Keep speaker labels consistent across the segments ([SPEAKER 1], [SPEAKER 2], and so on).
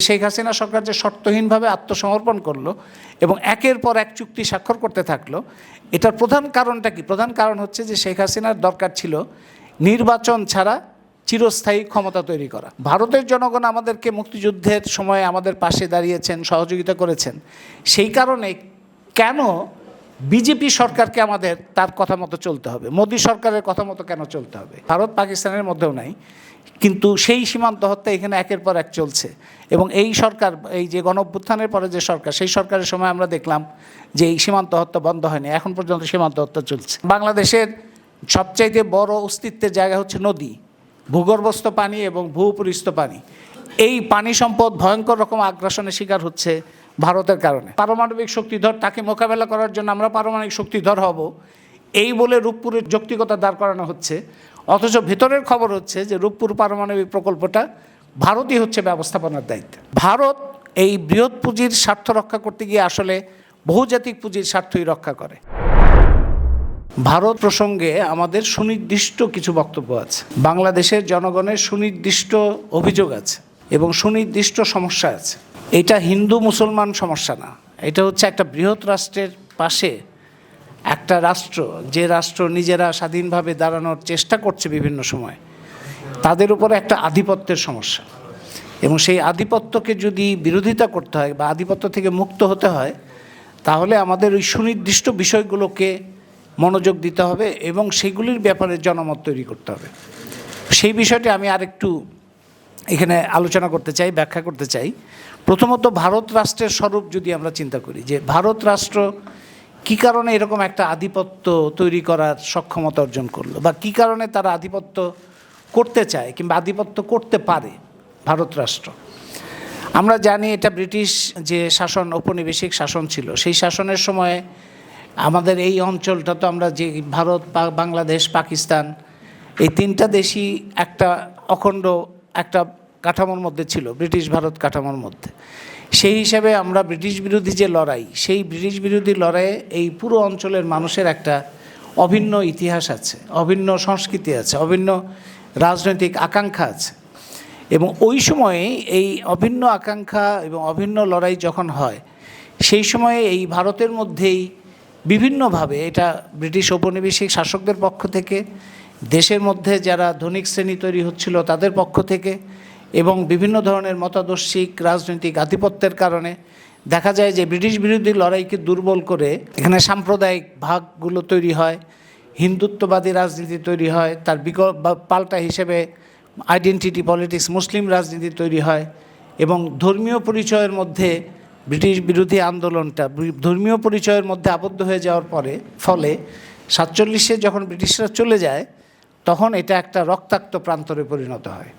[SPEAKER 1] শেখ হাসিনা সরকার যে শর্তহীনভাবে আত্মসমর্পণ করল এবং একের পর এক চুক্তি স্বাক্ষর করতে থাকল, এটার প্রধান কারণটা কি? প্রধান কারণ হচ্ছে যে শেখ হাসিনার দরকার ছিল নির্বাচন ছাড়া চিরস্থায়ী ক্ষমতা তৈরি করা। ভারতের জনগণ আমাদেরকে মুক্তিযুদ্ধের সময় আমাদের পাশে দাঁড়িয়েছেন, সহযোগিতা করেছেন। সেই কারণে কেন বিজেপি সরকারকে আমাদের তার কথা মতো চলতে হবে? মোদী সরকারের কথা মতো কেন চলতে হবে? ভারত পাকিস্তানের মধ্যেও নাই। কিন্তু সেই সীমান্ত হত্যা এখানে একের পর এক চলছে। এবং এই সরকার, এই যে গণ অভ্যুত্থানের পরে যে সরকার, সেই সরকারের সময় আমরা দেখলাম যে এই সীমান্ত হত্যা বন্ধ হয়নি। এখন পর্যন্ত সীমান্ত হত্যা চলছে। বাংলাদেশের সবচাইতে বড় অস্তিত্বের জায়গা হচ্ছে নদী, ভূগর্ভস্থ পানি এবং ভূপরিস্থ পানি। এই পানি সম্পদ ভয়ঙ্কর রকম আগ্রাসনের শিকার হচ্ছে ভারতের কারণে। পারমাণবিক শক্তিধর তাকে মোকাবেলা করার জন্য আমরা পারমাণবিক শক্তিধর হব। এই বলে রূপপুরের যৌক্তিকতা দাঁড় করানো হচ্ছে। অথচ ভেতরের খবর হচ্ছে যে রূপপুর পারমাণবিক প্রকল্পটা ভারতই হচ্ছে ব্যবস্থাপনার দায়িত্ব। ভারত এই বৃহৎ পুঁজির স্বার্থ রক্ষা করতে গিয়ে আসলে বহুজাতিক পুঁজির স্বার্থই রক্ষা করে। ভারত প্রসঙ্গে আমাদের সুনির্দিষ্ট কিছু বক্তব্য আছে। বাংলাদেশের জনগণের সুনির্দিষ্ট অভিযোগ আছে এবং সুনির্দিষ্ট সমস্যা আছে। এটা হিন্দু মুসলমান সমস্যা না। এটা হচ্ছে একটা বৃহৎ রাষ্ট্রের পাশে একটা রাষ্ট্র, যে রাষ্ট্র নিজেরা স্বাধীনভাবে দাঁড়ানোর চেষ্টা করছে বিভিন্ন সময়, তাদের উপরে একটা আধিপত্যের সমস্যা। এবং সেই আধিপত্যকে যদি বিরোধিতা করতে হয় বা আধিপত্য থেকে মুক্ত হতে হয়, তাহলে আমাদের ওই সুনির্দিষ্ট বিষয়গুলোকে মনোযোগ দিতে হবে এবং সেগুলির ব্যাপারে জনমত তৈরি করতে হবে। সেই বিষয়টি আমি আরেকটু এখানে আলোচনা করতে চাই, ব্যাখ্যা করতে চাই। প্রথমত ভারত রাষ্ট্রের স্বরূপ যদি আমরা চিন্তা করি, যে ভারত রাষ্ট্র কী কারণে এরকম একটা আধিপত্য তৈরি করার সক্ষমতা অর্জন করল? বা কী কারণে তারা আধিপত্য করতে চায় কিংবা আধিপত্য করতে পারে ভারত রাষ্ট্র? আমরা জানি এটা ব্রিটিশ যে শাসন, ঔপনিবেশিক শাসন ছিল। সেই শাসনের সময় আমাদের এই অঞ্চলটা তো আমরা যে ভারত বাংলাদেশ, পাকিস্তান, এই তিনটা দেশই একটা অখণ্ড একটা কাঠামোর মধ্যে ছিল, ব্রিটিশ ভারত কাঠামোর মধ্যে। সেই হিসাবে আমরা ব্রিটিশ বিরোধী যে লড়াই, সেই ব্রিটিশ বিরোধী লড়াইয়ে এই পুরো অঞ্চলের মানুষের একটা অভিন্ন ইতিহাস আছে, অভিন্ন সংস্কৃতি আছে, অভিন্ন রাজনৈতিক আকাঙ্ক্ষা আছে। এবং ওই সময়ে এই অভিন্ন আকাঙ্ক্ষা এবং অভিন্ন লড়াই যখন হয়, সেই সময়ে এই ভারতের মধ্যেই বিভিন্নভাবে এটা ব্রিটিশ ঔপনিবেশিক শাসকদের পক্ষ থেকে, দেশের মধ্যে যারা ধনিক শ্রেণি তৈরি হচ্ছিল তাদের পক্ষ থেকে এবং বিভিন্ন ধরনের মতাদর্শিক, রাজনৈতিক আধিপত্যের কারণে দেখা যায় যে ব্রিটিশ বিরোধী লড়াইকে দুর্বল করে এখানে সাম্প্রদায়িক ভাগগুলো তৈরি হয়, হিন্দুত্ববাদী রাজনীতি তৈরি হয়, তার বিকল্প পাল্টা হিসেবে আইডেন্টিটি পলিটিক্স মুসলিম রাজনীতি তৈরি হয় এবং ধর্মীয় পরিচয়ের মধ্যে ব্রিটিশ বিরোধী আন্দোলনটা, ধর্মীয় পরিচয়ের মধ্যে আবদ্ধ হয়ে যাওয়ার পরে, ফলে সাতচল্লিশে যখন ব্রিটিশরা চলে যায়, তখন এটা একটা রক্তাক্ত প্রান্তরে পরিণত হয়।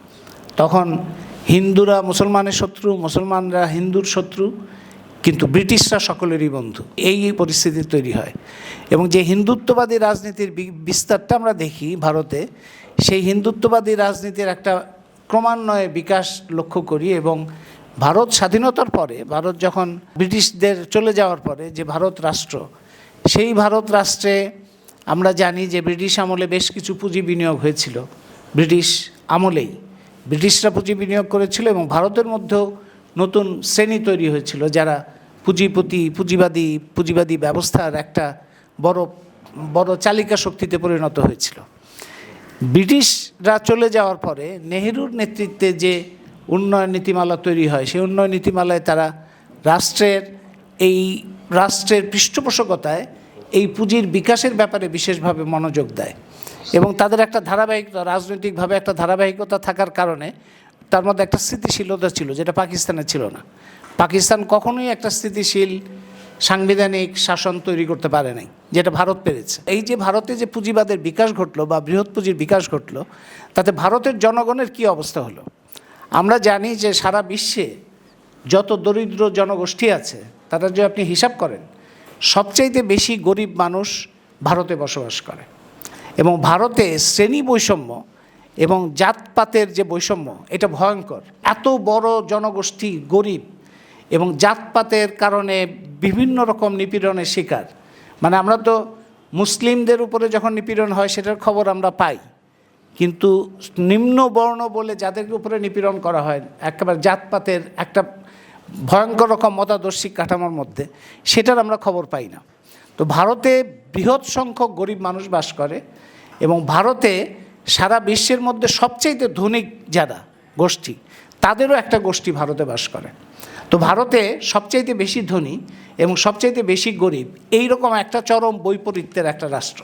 [SPEAKER 1] তখন হিন্দুরা মুসলমানের শত্রু, মুসলমানরা হিন্দুর শত্রু, কিন্তু ব্রিটিশরা সকলেরই বন্ধু। এই পরিস্থিতি তৈরি হয়। এবং যে হিন্দুত্ববাদী রাজনীতির বিস্তারটা আমরা দেখি ভারতে, সেই হিন্দুত্ববাদী রাজনীতির একটা ক্রমান্বয়ে বিকাশ লক্ষ্য করি এবং ভারত স্বাধীনতার পরে, ভারত যখন ব্রিটিশদের চলে যাওয়ার পরে যে ভারত রাষ্ট্র, সেই ভারত রাষ্ট্রে আমরা জানি যে ব্রিটিশ আমলে বেশ কিছু পুঁজি বিনিয়োগ হয়েছিল। ব্রিটিশ আমলেই। ব্রিটিশরা পুঁজি বিনিয়োগ করেছিল এবং ভারতের মধ্যেও নতুন শ্রেণি তৈরি হয়েছিল যারা পুঁজিপতি, পুঁজিবাদী পুঁজিবাদী ব্যবস্থার একটা বড় বড় চালিকা শক্তিতে পরিণত হয়েছিল। ব্রিটিশরা চলে যাওয়ার পরে নেহেরুর নেতৃত্বে যে উন্নয়ন নীতিমালা তৈরি হয়, সেই উন্নয়ন নীতিমালায় তারা রাষ্ট্রের এই রাষ্ট্রের পৃষ্ঠপোষকতায় এই পুঁজির বিকাশের ব্যাপারে বিশেষভাবে মনোযোগ দেয়। এবং তাদের একটা ধারাবাহিকতা রাজনৈতিকভাবে একটা ধারাবাহিকতা থাকার কারণে তার মধ্যে একটা স্থিতিশীলতা ছিল, যেটা পাকিস্তানের ছিল না। পাকিস্তান কখনোই একটা স্থিতিশীল সাংবিধানিক শাসন তৈরি করতে পারে নাই, যেটা ভারত পেরেছে। এই যে ভারতে যে পুঁজিবাদের বিকাশ ঘটলো বা বৃহৎ পুঁজির বিকাশ ঘটলো, তাতে ভারতের জনগণের কি অবস্থা হলো? আমরা জানি যে সারা বিশ্বে যত দরিদ্র জনগোষ্ঠী আছে, তারা যদি আপনি হিসাব করেন, সবচাইতে বেশি গরিব মানুষ ভারতে বসবাস করে। এবং ভারতে শ্রেণি বৈষম্য এবং জাতপাতের যে বৈষম্য, এটা ভয়ঙ্কর। এত বড় জনগোষ্ঠী গরিব এবং জাতপাতের কারণে বিভিন্ন রকম নিপীড়নের শিকার। মানে আমরা তো মুসলিমদের উপরে যখন নিপীড়ন হয়, সেটার খবর আমরা পাই। কিন্তু নিম্ন বর্ণ বলে যাদের উপরে নিপীড়ন করা হয়, একেবারে জাতপাতের একটা ভয়ঙ্কর রকম মতাদর্শিক কাঠামোর মধ্যে, সেটার আমরা খবর পাই না। তো ভারতে বৃহৎ সংখ্যক গরিব মানুষ বাস করে এবং ভারতে সারা বিশ্বের মধ্যে সবচেয়ে ধনী যারা গোষ্ঠী, তাদেরও একটা গোষ্ঠী ভারতে বাস করে। তো ভারতে সবচাইতে বেশি ধনী এবং সবচাইতে বেশি গরিব এই রকম একটা চরম বৈপরীত্যের একটা রাষ্ট্র।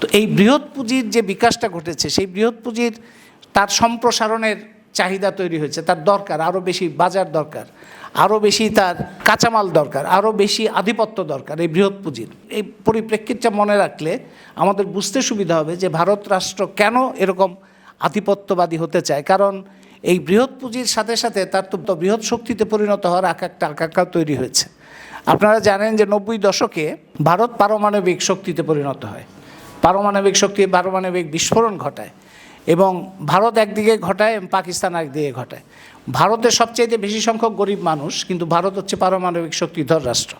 [SPEAKER 1] তো এই বৃহৎ পুঁজির যে বিকাশটা ঘটেছে, সেই বৃহৎ পুঁজির তার সম্প্রসারণের চাহিদা তৈরি হয়েছে, তার দরকার আরও বেশি বাজার দরকার আরও বেশি তার কাঁচামাল দরকার আরও বেশি আধিপত্য দরকার এই বৃহৎ পুঁজির। এই পরিপ্রেক্ষিতটা মনে রাখলে আমাদের বুঝতে সুবিধা হবে যে ভারত রাষ্ট্র কেন এরকম আধিপত্যবাদী হতে চায়, কারণ এই বৃহৎ পুঁজির সাথে সাথে তার তো বৃহৎ শক্তিতে পরিণত হওয়ার এক একটা আকাঙ্ক্ষা তৈরি হয়েছে। আপনারা জানেন যে নব্বই দশকে ভারত পারমাণবিক শক্তিতে পরিণত হয়। পারমাণবিক শক্তি, পারমাণবিক বিস্ফোরণ ঘটায়। এবং ভারত একদিকে ঘটায়, পাকিস্তান একদিকে ঘটায়। ভারতের সবচাইতে বেশি সংখ্যক গরিব মানুষ, কিন্তু ভারত হচ্ছে পারমাণবিক শক্তিধর রাষ্ট্র।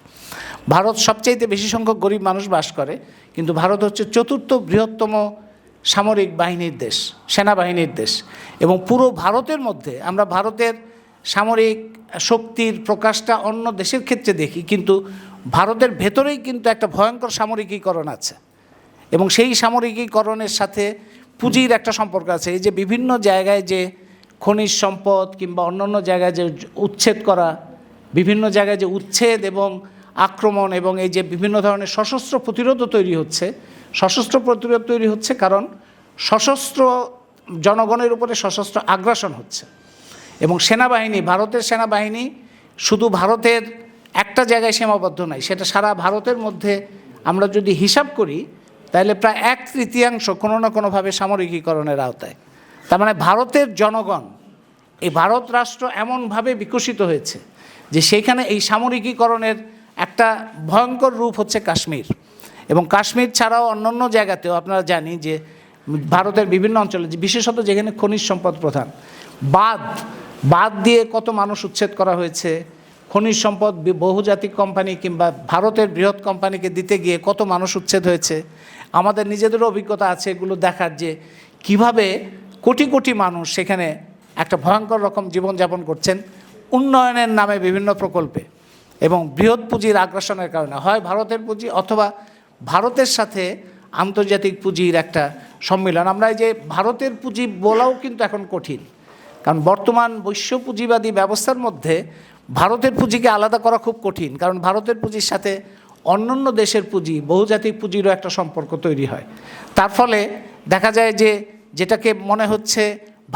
[SPEAKER 1] ভারত সবচাইতে বেশি সংখ্যক গরিব মানুষ বাস করে, কিন্তু ভারত হচ্ছে চতুর্থ বৃহত্তম সামরিক বাহিনীর দেশ, সেনাবাহিনীর দেশ। এবং পুরো ভারতের মধ্যে আমরা ভারতের সামরিক শক্তির প্রকাশটা অন্য দেশের ক্ষেত্রে দেখি, কিন্তু ভারতের ভেতরেই কিন্তু একটা ভয়ঙ্কর সামরিকীকরণ আছে। এবং সেই সামরিকীকরণের সাথে পুঁজির একটা সম্পর্ক আছে। এই যে বিভিন্ন জায়গায় যে খনিজ সম্পদ কিংবা অন্যান্য জায়গায় যে উচ্ছেদ করা, বিভিন্ন জায়গায় যে উচ্ছেদ এবং আক্রমণ এবং এই যে বিভিন্ন ধরনের সশস্ত্র প্রতিরোধও তৈরি হচ্ছে। সশস্ত্র প্রতিরোধ তৈরি হচ্ছে কারণ সশস্ত্র জনগণের উপরে সশস্ত্র আগ্রাসন হচ্ছে এবং সেনাবাহিনী, ভারতের সেনাবাহিনী শুধু ভারতের একটা জায়গায় সীমাবদ্ধ নয় সেটা সারা ভারতের মধ্যে আমরা যদি হিসাব করি তাহলে প্রায় এক তৃতীয়াংশ কোনো না কোনোভাবে সামরিকীকরণের আওতায়। তার মানে ভারতের জনগণ, এই ভারত রাষ্ট্র এমনভাবে বিকশিত হয়েছে যে সেইখানে এই সামরিকীকরণের একটা ভয়ঙ্কর রূপ হচ্ছে কাশ্মীর। এবং কাশ্মীর ছাড়াও অন্যান্য জায়গাতেও আপনারা জানি যে ভারতের বিভিন্ন অঞ্চলে, যে বিশেষত যেখানে খনিজ সম্পদ প্রধান বাদ বাদ দিয়ে কত মানুষ উচ্ছেদ করা হয়েছে, খনিজ সম্পদ বহুজাতিক কোম্পানি কিংবা ভারতের বৃহৎ কোম্পানিকে দিতে গিয়ে কত মানুষ উচ্ছেদ হয়েছে আমাদের নিজেদেরও অভিজ্ঞতা আছে, এগুলো দেখার যে কীভাবে কোটি কোটি মানুষ সেখানে একটা ভয়ঙ্কর রকম জীবনযাপন করছেন উন্নয়নের নামে বিভিন্ন প্রকল্পে এবং বৃহৎ পুঁজির আগ্রাসনের কারণে। হয় ভারতের পুঁজি অথবা ভারতের সাথে আন্তর্জাতিক পুঁজির একটা সম্মিলন। আমরা এই যে ভারতের পুঁজি বলাও কিন্তু এখন কঠিন। কারণ বর্তমান বৈশ্ব পুঁজিবাদী ব্যবস্থার মধ্যে ভারতের পুঁজিকে আলাদা করা খুব কঠিন। কারণ ভারতের পুঁজির সাথে অন্যান্য দেশের পুঁজি, বহুজাতিক পুঁজিরও একটা সম্পর্ক তৈরি হয়। তার ফলে দেখা যায় যে যেটাকে মনে হচ্ছে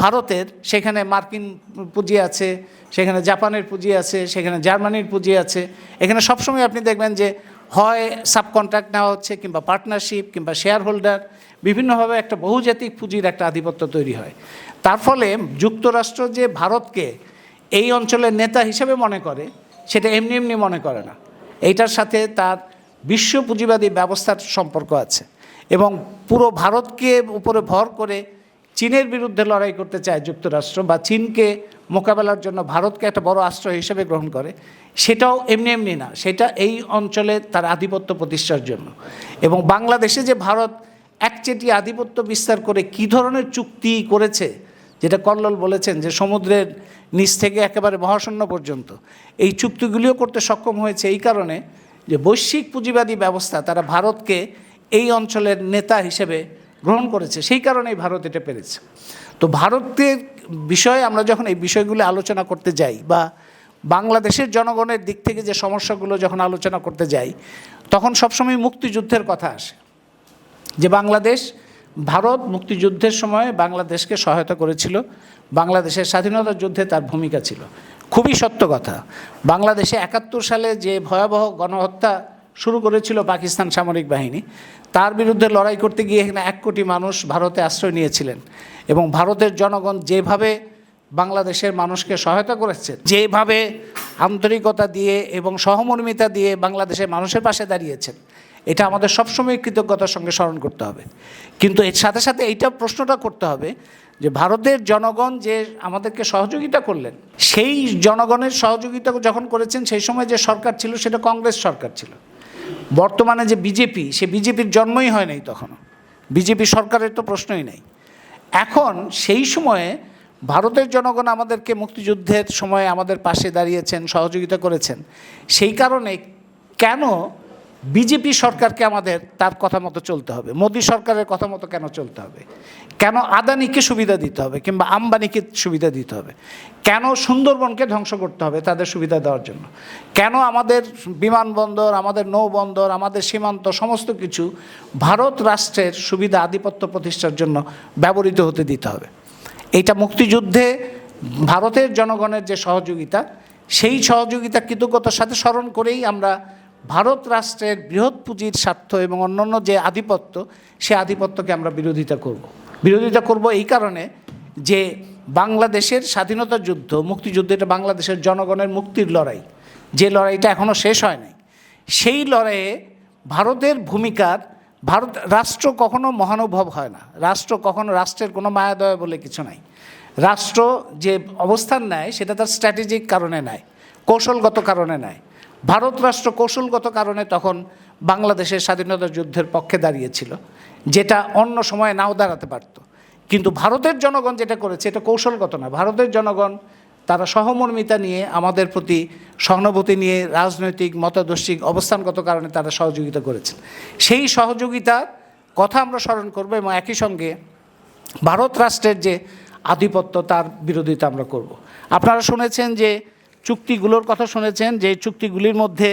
[SPEAKER 1] ভারতের, সেখানে মার্কিন পুঁজি আছে, সেখানে জাপানের পুঁজি আছে, সেখানে জার্মানির পুঁজি আছে। এখানে সবসময় আপনি দেখবেন যে হয় সাব কন্ট্রাক্ট নেওয়া হচ্ছে কিংবা পার্টনারশিপ কিংবা শেয়ার হোল্ডার বিভিন্নভাবে একটা বহুজাতিক পুঁজির একটা আধিপত্য তৈরি হয়। তার ফলে যুক্তরাষ্ট্র যে ভারতকে এই অঞ্চলের নেতা হিসেবে মনে করে, সেটা এমনি এমনি মনে করে না। এইটার সাথে তার বিশ্ব পুঁজিবাদী ব্যবস্থার সম্পর্ক আছে এবং পুরো ভারতকে উপরে ভর করে চীনের বিরুদ্ধে লড়াই করতে চায় যুক্তরাষ্ট্র বা চীনকে মোকাবেলার জন্য ভারতকে একটা বড় আশ্রয় হিসেবে গ্রহণ করে, সেটাও এমনি এমনি না। সেটা এই অঞ্চলে তার আধিপত্য প্রতিষ্ঠার জন্য। এবং বাংলাদেশে যে ভারত একচেটি আধিপত্য বিস্তার করে কী ধরনের চুক্তি করেছে যেটা কল্লোল বলেছেন যে সমুদ্রের নিচ থেকে একেবারে মহাশূন্য পর্যন্ত। এই চুক্তিগুলিও করতে সক্ষম হয়েছে এই কারণে যে বৈশ্বিক পুঁজিবাদী ব্যবস্থা তারা ভারতকে এই অঞ্চলের নেতা হিসেবে গ্রহণ করেছে, সেই কারণেই ভারত এটা পেরেছে। তো ভারতের বিষয়ে আমরা যখন এই বিষয়গুলো আলোচনা করতে যাই বা বাংলাদেশের জনগণের দিক থেকে যে সমস্যাগুলো যখন আলোচনা করতে যাই, তখন সবসময় মুক্তিযুদ্ধের কথা আসে। যে বাংলাদেশ ভারত মুক্তিযুদ্ধের সময় বাংলাদেশকে সহায়তা করেছিল। বাংলাদেশের স্বাধীনতা যুদ্ধে তার ভূমিকা ছিল। খুবই সত্য কথা। বাংলাদেশে একাত্তর সালে যে ভয়াবহ গণহত্যা শুরু করেছিল পাকিস্তান সামরিক বাহিনী, তার বিরুদ্ধে লড়াই করতে গিয়ে এখানে এক কোটি মানুষ ভারতে আশ্রয় নিয়েছিলেন এবং ভারতের জনগণ যেভাবে বাংলাদেশের মানুষকে সহায়তা করেছে, যেভাবে আন্তরিকতা দিয়ে এবং সহমর্মিতা দিয়ে বাংলাদেশের মানুষের পাশে দাঁড়িয়েছেন এটা আমাদের সবসময় কৃতজ্ঞতার সঙ্গে স্মরণ করতে হবে। কিন্তু এর সাথে সাথে এইটা প্রশ্নটা করতে হবে যে ভারতের জনগণ যে আমাদেরকে সহযোগিতা করলেন, সেই জনগণের সহযোগিতা যখন করেছেন, সেই সময় যে সরকার ছিল সেটা কংগ্রেস সরকার ছিল। বর্তমানে যে বিজেপি, সে বিজেপির জন্মই হয় নাই তখনও। বিজেপি সরকারের তো প্রশ্নই নেই। এখন সেই সময়ে ভারতের জনগণ আমাদেরকে মুক্তিযুদ্ধের সময় আমাদের পাশে দাঁড়িয়েছেন, সহযোগিতা করেছেন। সেই কারণে কেন বিজেপি সরকারকে আমাদের তার কথা মতো চলতে হবে। মোদী সরকারের কথা মতো কেন চলতে হবে? কেন আদানিকে সুবিধা দিতে হবে কিংবা আম্বানিকে সুবিধা দিতে হবে? কেন সুন্দরবনকে ধ্বংস করতে হবে তাদের সুবিধা দেওয়ার জন্য? কেন আমাদের বিমানবন্দর, আমাদের নৌবন্দর, আমাদের সীমান্ত সমস্ত কিছু ভারত রাষ্ট্রের সুবিধা আধিপত্য প্রতিষ্ঠার জন্য ব্যবহৃত হতে দিতে হবে? এইটা মুক্তিযুদ্ধে ভারতের জনগণের যে সহযোগিতা, সেই সহযোগিতা কৃতজ্ঞতার সাথে স্মরণ করেই আমরা ভারত রাষ্ট্রের বৃহৎ পুঁজির স্বার্থ এবং অন্যান্য যে আধিপত্য, সে আধিপত্যকে আমরা বিরোধিতা করব। বিরোধিতা করব এই কারণে যে বাংলাদেশের স্বাধীনতা যুদ্ধ, মুক্তিযুদ্ধ, এটা বাংলাদেশের জনগণের মুক্তির লড়াই। যে লড়াইটা এখনও শেষ হয় নাই সেই লড়াইয়ে ভারতের ভূমিকার, ভারত, রাষ্ট্র কখনো মহানুভব হয় না। রাষ্ট্র কখনো রাষ্ট্রের কোনো মায়াদয় বলে কিছু নাই। রাষ্ট্র যে অবস্থান নেয়, সেটা তার স্ট্র্যাটেজিক কারণে নেয়, কৌশলগত কারণে নেয়। ভারত রাষ্ট্র কৌশলগত কারণে তখন বাংলাদেশের স্বাধীনতা যুদ্ধের পক্ষে দাঁড়িয়েছিল, যেটা অন্য সময়ে নাও দাঁড়াতে পারত। কিন্তু ভারতের জনগণ যেটা করেছে, এটা কৌশলগত না। ভারতের জনগণ, তারা সহমর্মিতা নিয়ে আমাদের প্রতি সহানুভূতি নিয়ে রাজনৈতিক, মতাদর্শিক অবস্থানগত কারণে তারা সহযোগিতা করেছেন সেই সহযোগিতার কথা আমরা স্মরণ করব এবং একই সঙ্গে ভারত রাষ্ট্রের যে আধিপত্য, তার বিরোধিতা আমরা করব। আপনারা শুনেছেন যে চুক্তিগুলোর কথা শুনেছেন, যে চুক্তিগুলির মধ্যে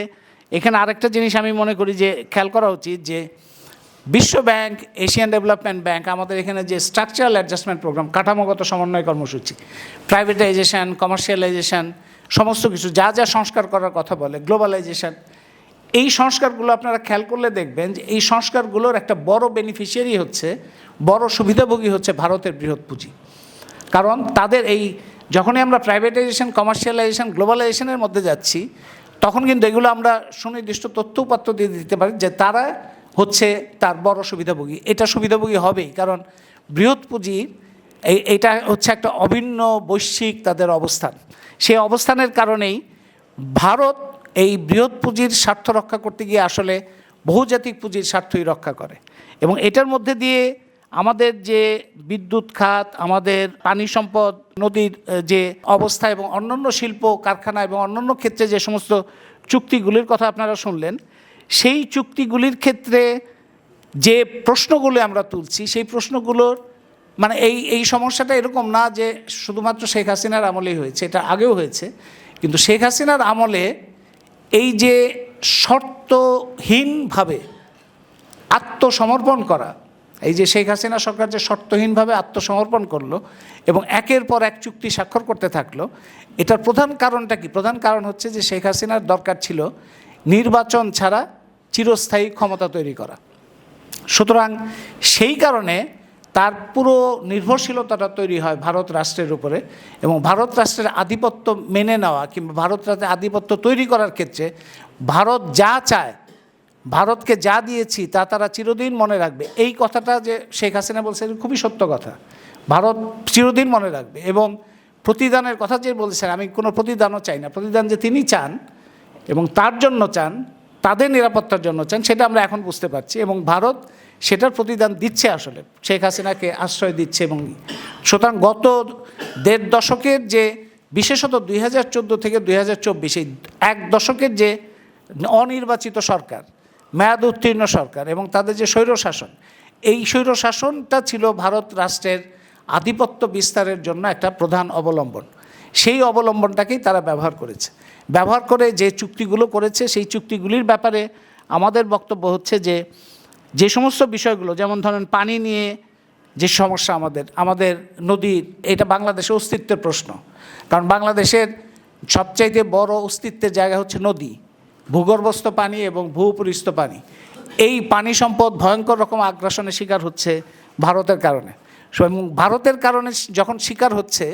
[SPEAKER 1] এখানে আরেকটা জিনিস আমি মনে করি যে খেয়াল করা উচিত, যে বিশ্ব ব্যাংক, এশিয়ান ডেভেলপমেন্ট ব্যাংক, আমাদের এখানে যে স্ট্রাকচারাল অ্যাডজাস্টমেন্ট প্রোগ্রাম, কাঠামোগত সমন্বয় কর্মসূচি, প্রাইভেটাইজেশন, কমার্শিয়ালাইজেশন, সমস্ত কিছু, যা যা সংস্কার করার কথা বলে, গ্লোবালাইজেশন, এই সংস্কারগুলো আপনারা খেয়াল করলে দেখবেন যে এই সংস্কারগুলোর একটা বড় বেনিফিশিয়ারি হচ্ছে, বড় সুবিধাভোগী হচ্ছে ভারতের বৃহৎ পুঁজি। কারণ তাদের এই যখনই আমরা প্রাইভেটাইজেশন কমার্শিয়ালাইজেশন গ্লোবালাইজেশনের মধ্যে যাচ্ছি, তখন কিন্তু এগুলো আমরা সুনির্দিষ্ট তথ্য দিয়ে দিতে পারি যে তারা হচ্ছে তার বড় সুবিধাভোগী। এটা সুবিধাভোগী হবেই, কারণ বৃহৎ পুঁজি এই এটা হচ্ছে একটা অভিন্ন বৈশ্বিক তাদের অবস্থান। সেই অবস্থানের কারণেই ভারত এই বৃহৎ পুঁজির স্বার্থ রক্ষা করতে গিয়ে আসলে বহুজাতিক পুঁজির স্বার্থই রক্ষা করে। এবং এটার মধ্যে দিয়ে আমাদের যে বিদ্যুৎ খাত, আমাদের পানি সম্পদ, নদীর যে অবস্থা এবং অন্যান্য শিল্প কারখানা এবং অন্যান্য ক্ষেত্রে যে সমস্ত চুক্তিগুলির কথা আপনারা শুনলেন, সেই চুক্তিগুলির ক্ষেত্রে যে প্রশ্নগুলো আমরা তুলছি, সেই প্রশ্নগুলোর মানে এই এই সমস্যাটা এরকম না যে শুধুমাত্র শেখ হাসিনার আমলেই হয়েছে, এটা আগেও হয়েছে। কিন্তু শেখ হাসিনার আমলে এই যে শর্তহীনভাবে আত্মসমর্পণ করা এই যে শেখ হাসিনা সরকার যে শর্তহীনভাবে আত্মসমর্পণ করল এবং একের পর এক চুক্তি স্বাক্ষর করতে থাকল, এটার প্রধান কারণটা কি? প্রধান কারণ হচ্ছে যে শেখ হাসিনার দরকার ছিল নির্বাচন ছাড়া চিরস্থায়ী ক্ষমতা তৈরি করা। সুতরাং সেই কারণে তার পুরো নির্ভরশীলতাটা তৈরি হয় ভারত রাষ্ট্রের উপরে এবং ভারত রাষ্ট্রের আধিপত্য মেনে নেওয়া কিংবা ভারত রাষ্ট্রের আধিপত্য তৈরি করার ক্ষেত্রে ভারত যা চায় ভারতকে যা দিয়েছি তা তারা চিরদিন মনে রাখবে। এই কথাটা যে শেখ হাসিনা বলছে খুবই সত্য কথা। ভারত চিরদিন মনে রাখবে এবং প্রতিদানের কথা যে বলছেন, আমি কোনো প্রতিদানও চাই না। প্রতিদান যে তিনি চান এবং তার জন্য চান, তাদের নিরাপত্তার জন্য চান, সেটা আমরা এখন বুঝতে পারছি এবং ভারত সেটার প্রতিদান দিচ্ছে আসলে। শেখ হাসিনাকে আশ্রয় দিচ্ছে এবং সুতরাং গত দেড় দশকের যে, বিশেষত দুই হাজার চোদ্দ থেকে দুই হাজার চব্বিশ, এই এক দশকের যে অনির্বাচিত সরকার মেয়াদ উত্তীর্ণ সরকার এবং তাদের যে স্বৈরশাসন, এই স্বৈরশাসনটা ছিল ভারত রাষ্ট্রের আধিপত্য বিস্তারের জন্য একটা প্রধান অবলম্বন। সেই অবলম্বনটাকেই তারা ব্যবহার করেছে। ব্যবহার করে যে চুক্তিগুলো করেছে, সেই চুক্তিগুলির ব্যাপারে আমাদের বক্তব্য হচ্ছে যে যে সমস্ত বিষয়গুলো, যেমন ধরেন পানি নিয়ে যে সমস্যা আমাদের আমাদের নদীর, এটা বাংলাদেশের অস্তিত্বের প্রশ্ন। কারণ বাংলাদেশের সবচাইতে বড় অস্তিত্বের জায়গা হচ্ছে নদী। ভূগর্ভস্থ পানি এবং ভূপরিস্থ পানি। এই পানি সম্পদ ভয়ঙ্কর রকম আগ্রাসনের শিকার হচ্ছে ভারতের কারণে। এবং ভারতের কারণে যখন শিকার হচ্ছে,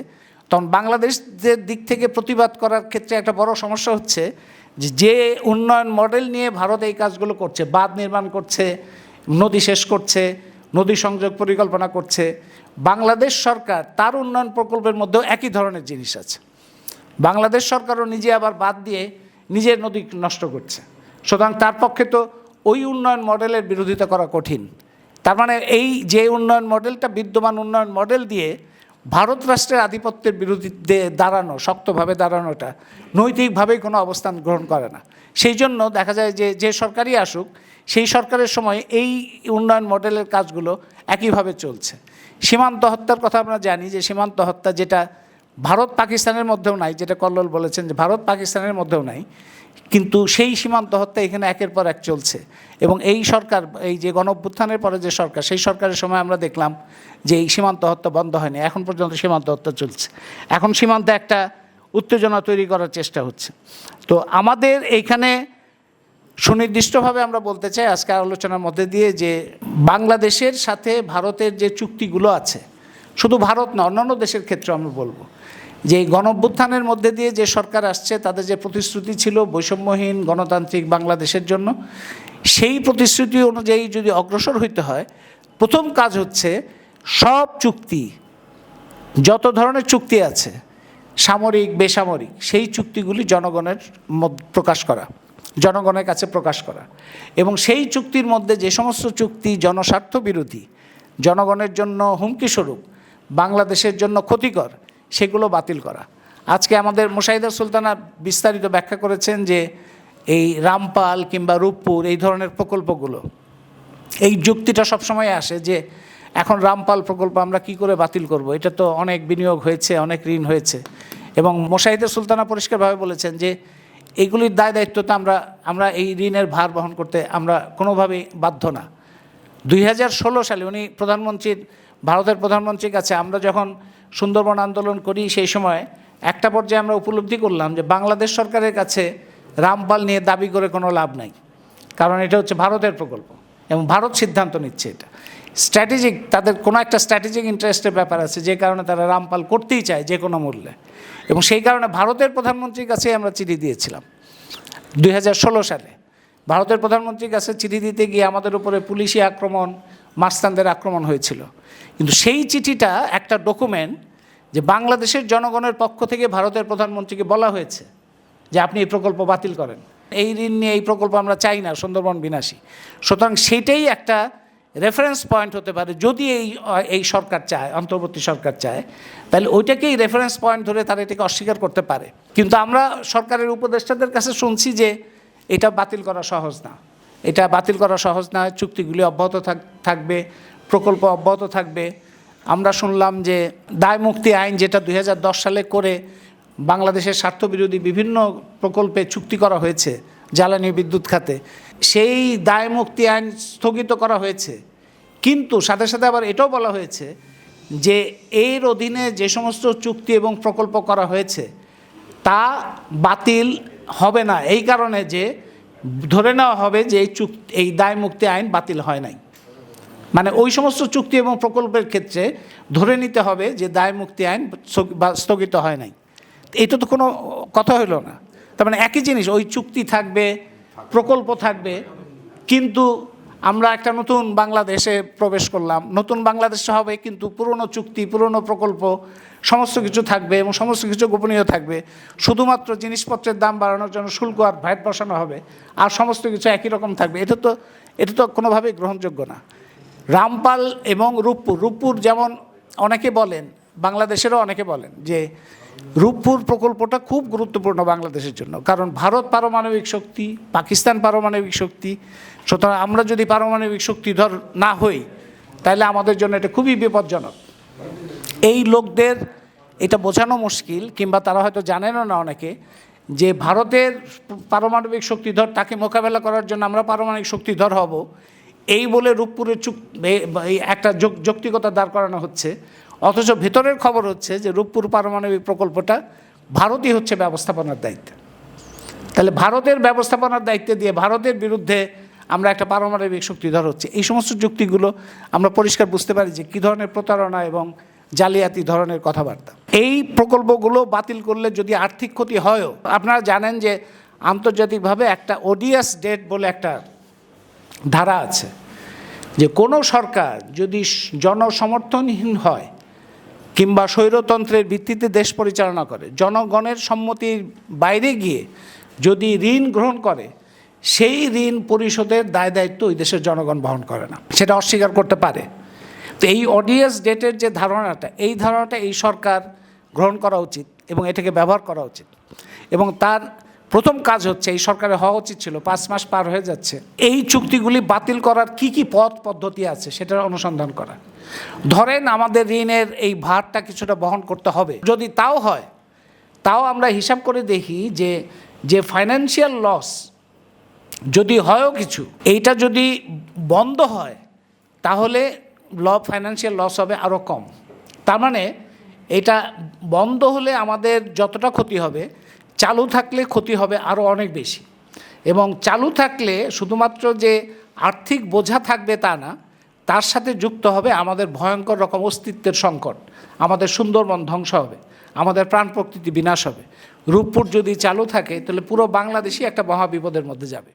[SPEAKER 1] তখন বাংলাদেশদের দিক থেকে প্রতিবাদ করার ক্ষেত্রে একটা বড় সমস্যা হচ্ছে যে যে উন্নয়ন মডেল নিয়ে ভারত এই কাজগুলো করছে, বাঁধ নির্মাণ করছে, নদী শেষ করছে, নদী সংযোগ পরিকল্পনা করছে, বাংলাদেশ সরকার তার উন্নয়ন প্রকল্পের মধ্যেও একই ধরনের জিনিস আছে। বাংলাদেশ সরকারও নিজে আবার বাদ দিয়ে নিজের নদী নষ্ট করছে। সুতরাং তার পক্ষে তো ওই উন্নয়ন মডেলের বিরোধিতা করা কঠিন। তার মানে এই যে উন্নয়ন মডেলটা বিদ্যমান উন্নয়ন মডেল দিয়ে ভারত রাষ্ট্রের আধিপত্যের বিরোধীতে দাঁড়ানো, শক্তভাবে দাঁড়ানোটা নৈতিকভাবেই কোনো অবস্থান গ্রহণ করে না। সেই জন্য দেখা যায় যে যে সরকারই আসুক, সেই সরকারের সময় এই উন্নয়ন মডেলের কাজগুলো একইভাবে চলছে। সীমান্ত হত্যার কথা আমরা জানি যে, সীমান্ত হত্যা যেটা ভারত পাকিস্তানের মধ্যেও নাই, যেটা কল্লোল বলেছেন যে ভারত পাকিস্তানের মধ্যেও নাই, কিন্তু সেই সীমান্ত হত্যা এখানে একের পর এক চলছে। এবং এই সরকার, এই যে গণ অভ্যুত্থানের পরে যে সরকার, সেই সরকারের সময় আমরা দেখলাম যে এই সীমান্ত হত্যা বন্ধ হয়নি, এখন পর্যন্ত সীমান্ত হত্যা চলছে। এখন সীমান্তে একটা উত্তেজনা তৈরি করার চেষ্টা হচ্ছে। তো আমাদের এইখানে সুনির্দিষ্টভাবে আমরা বলতে চাই আজকে আলোচনার মধ্যে দিয়ে যে বাংলাদেশের সাথে ভারতের যে চুক্তিগুলো আছে শুধু ভারত না, অন্যান্য দেশের ক্ষেত্রে আমরা বলব। যে এই গণঅভ্যুত্থানের মধ্যে দিয়ে যে সরকার আসছে, তাদের যে প্রতিশ্রুতি ছিল বৈষম্যহীন গণতান্ত্রিক বাংলাদেশের জন্য, সেই প্রতিশ্রুতি অনুযায়ী যদি অগ্রসর হইতে হয়, প্রথম কাজ হচ্ছে সব চুক্তি, যত ধরনের চুক্তি আছে, সামরিক, বেসামরিক, সেই চুক্তিগুলি জনগণের প্রকাশ করা, জনগণের কাছে প্রকাশ করা। এবং সেই চুক্তির মধ্যে যে সমস্ত চুক্তি জনস্বার্থ বিরোধী জনগণের জন্য হুমকিস্বরূপ বাংলাদেশের জন্য ক্ষতিকর, সেগুলো বাতিল করা। আজকে আমাদের মুশাহিদা সুলতানা বিস্তারিত ব্যাখ্যা করেছেন যে এই রামপাল কিংবা রূপপুর, এই ধরনের প্রকল্পগুলো, এই যুক্তিটা সবসময় আসে যে এখন রামপাল প্রকল্প আমরা কি করে বাতিল করব? এটা তো অনেক বিনিয়োগ হয়েছে, অনেক ঋণ হয়েছে। এবং মোশাহিদের সুলতানা পরিষ্কারভাবে বলেছেন যে এইগুলির দায় দায়িত্ব তো আমরা আমরা এই ঋণের ভার বহন করতে আমরা কোনোভাবেই বাধ্য না। দুই হাজার ষোলো সালে উনি প্রধানমন্ত্রীর ভারতের প্রধানমন্ত্রীর কাছে আমরা যখন সুন্দরবন আন্দোলন করি, সেই সময় একটা পর্যায়ে আমরা উপলব্ধি করলাম যে বাংলাদেশ সরকারের কাছে রামপাল নিয়ে দাবি করে কোনো লাভ নাই। কারণ এটা হচ্ছে ভারতের প্রকল্প এবং ভারত সিদ্ধান্ত নিচ্ছে এটা। স্ট্র্যাটেজিক তাদের কোনো একটা স্ট্র্যাটেজিক ইন্টারেস্টের ব্যাপার আছে, যে কারণে তারা রামপাল করতেই চায় যে কোনো মূল্যে। এবং সেই কারণে ভারতের প্রধানমন্ত্রীর কাছেই আমরা চিঠি দিয়েছিলাম। দুই হাজার ষোলো সালে ভারতের প্রধানমন্ত্রীর কাছে চিঠি দিতে গিয়ে আমাদের উপরে পুলিশি আক্রমণ মাস্তানদের আক্রমণ হয়েছিল। কিন্তু সেই চিঠিটা একটা ডকুমেন্ট যে বাংলাদেশের জনগণের পক্ষ থেকে ভারতের প্রধানমন্ত্রীকে বলা হয়েছে যে আপনি এই প্রকল্প বাতিল করেন। এই ঋণ নিয়ে এই প্রকল্প আমরা চাই না, সুন্দরবন বিনাশী। সুতরাং সেটাই একটা রেফারেন্স পয়েন্ট হতে পারে। যদি এই এই সরকার চায়, অন্তর্বর্তী সরকার চায়, তাহলে ওইটাকেই রেফারেন্স পয়েন্ট ধরে তারা এটাকে অস্বীকার করতে পারে। কিন্তু আমরা সরকারের উপদেষ্টাদের কাছে শুনছি যে এটা বাতিল করা সহজ না। এটা বাতিল করা সহজ না চুক্তিগুলি অব্যাহত থাক- থাকবে, প্রকল্প অব্যাহত থাকবে। আমরা শুনলাম যে দায় মুক্তি আইন যেটা দু হাজার দশ সালে করে বাংলাদেশের স্বার্থবিরোধী বিভিন্ন প্রকল্পে চুক্তি করা হয়েছে, জ্বালানি বিদ্যুৎ খাতে, সেই দায় মুক্তি আইন স্থগিত করা হয়েছে। কিন্তু সাথে সাথে আবার এটাও বলা হয়েছে যে এর অধীনে যে সমস্ত চুক্তি এবং প্রকল্প করা হয়েছে, তা বাতিল হবে না। এই কারণে যে ধরে নেওয়া হবে যে এই চুক্তি, এই দায় মুক্তি আইন বাতিল হয় নাই। মানে ওই সমস্ত চুক্তি এবং প্রকল্পের ক্ষেত্রে ধরে নিতে হবে যে দায় মুক্তি আইন স্থগিত হয় নাই। এটা তো কোনো কথা হলো না। তার মানে একই জিনিস, ওই চুক্তি থাকবে, প্রকল্প থাকবে, কিন্তু আমরা একটা নতুন বাংলাদেশে প্রবেশ করলাম। নতুন বাংলাদেশে হবে, কিন্তু পুরনো চুক্তি, পুরনো প্রকল্প সমস্ত কিছু থাকবে এবং সমস্ত কিছু গোপনীয় থাকবে। শুধুমাত্র জিনিসপত্রের দাম বাড়ানোর জন্য শুল্ক আর ভ্যাট বসানো হবে। আর সমস্ত কিছু একই রকম থাকবে। এটা তো এটা তো কোনোভাবেই গ্রহণযোগ্য না। রামপাল এবং রূপপুর রূপপুর যেমন অনেকে বলেন, বাংলাদেশেরও অনেকে বলেন যে রূপপুর প্রকল্পটা খুব গুরুত্বপূর্ণ বাংলাদেশের জন্য। কারণ ভারত পারমাণবিক শক্তি, পাকিস্তান পারমাণবিক শক্তি। সুতরাং আমরা যদি পারমাণবিক শক্তিধর না হই, তাহলে আমাদের জন্য এটা খুবই বিপজ্জনক। এই লোকদের এটা বোঝানো মুশকিল, কিংবা তারা হয়তো জানেনও না অনেকে, যে ভারতের পারমাণবিক শক্তিধর তাকে মোকাবেলা করার জন্য আমরা পারমাণবিক শক্তিধর হব। এই বলে রূপপুরের চুক একটা যৌক- যৌক্তিকতা দাঁড় করানো হচ্ছে। অথচ ভেতরের খবর হচ্ছে যে রূপপুর পারমাণবিক প্রকল্পটা ভারতই হচ্ছে ব্যবস্থাপনার দায়িত্ব। তাহলে ভারতের ব্যবস্থাপনার দায়িত্ব দিয়ে ভারতের বিরুদ্ধে আমরা একটা পারমাণবিক শক্তিধর হচ্ছে। এই সমস্ত যুক্তিগুলো আমরা পরিষ্কার বুঝতে পারি যে কী ধরনের প্রতারণা এবং জালিয়াতি ধরনের কথাবার্তা। এই প্রকল্পগুলো বাতিল করলে যদি আর্থিক ক্ষতি হয়ও, আপনারা জানেন যে আন্তর্জাতিকভাবে একটা ওডিএস ডেট বলে একটা ধারা আছে যে কোনো সরকার যদি জনসমর্থনহীন হয় কিংবা স্বৈরতন্ত্রের ভিত্তিতে দেশ পরিচালনা করে, জনগণের সম্মতির বাইরে গিয়ে যদি ঋণ গ্রহণ করে, সেই ঋণ পরিশোধের দায় দায়িত্ব ওই দেশের জনগণ বহন করে না। সেটা অস্বীকার করতে পারে। তো এই অডিয়েন্স ডেটের যে ধারণাটা, এই ধারণাটা এই সরকার গ্রহণ করা উচিত এবং এটাকে ব্যবহার করা উচিত। এবং তার প্রথম কাজ হচ্ছে, এই সরকারের হওয়া উচিত ছিল, পাঁচ মাস পার হয়ে যাচ্ছে, এই চুক্তিগুলি বাতিল করার কি কি পথ পদ্ধতি আছে সেটার অনুসন্ধান করা। ধরেন আমাদের ঋণের এই ভারটা কিছুটা বহন করতে হবে। যদি তাও হয়, তাও আমরা হিসাব করে দেখি যে যে ফাইন্যান্সিয়াল লস যদি হয়ও কিছু, এইটা যদি বন্ধ হয়, তাহলে ল ফাইন্যান্সিয়াল লস হবে আরও কম। তার মানে এটা বন্ধ হলে আমাদের যতটা ক্ষতি হবে, চালু থাকলে ক্ষতি হবে আরও অনেক বেশি। এবং চালু থাকলে শুধুমাত্র যে আর্থিক বোঝা থাকবে তা না, তার সাথে যুক্ত হবে আমাদের ভয়ঙ্কর রকম অস্তিত্বের সংকট। আমাদের সুন্দরবন ধ্বংস হবে, আমাদের প্রাণ প্রকৃতি বিনাশ হবে। রূপপুর যদি চালু থাকে, তাহলে পুরো বাংলাদেশই একটা মহাবিপদের মধ্যে যাবে।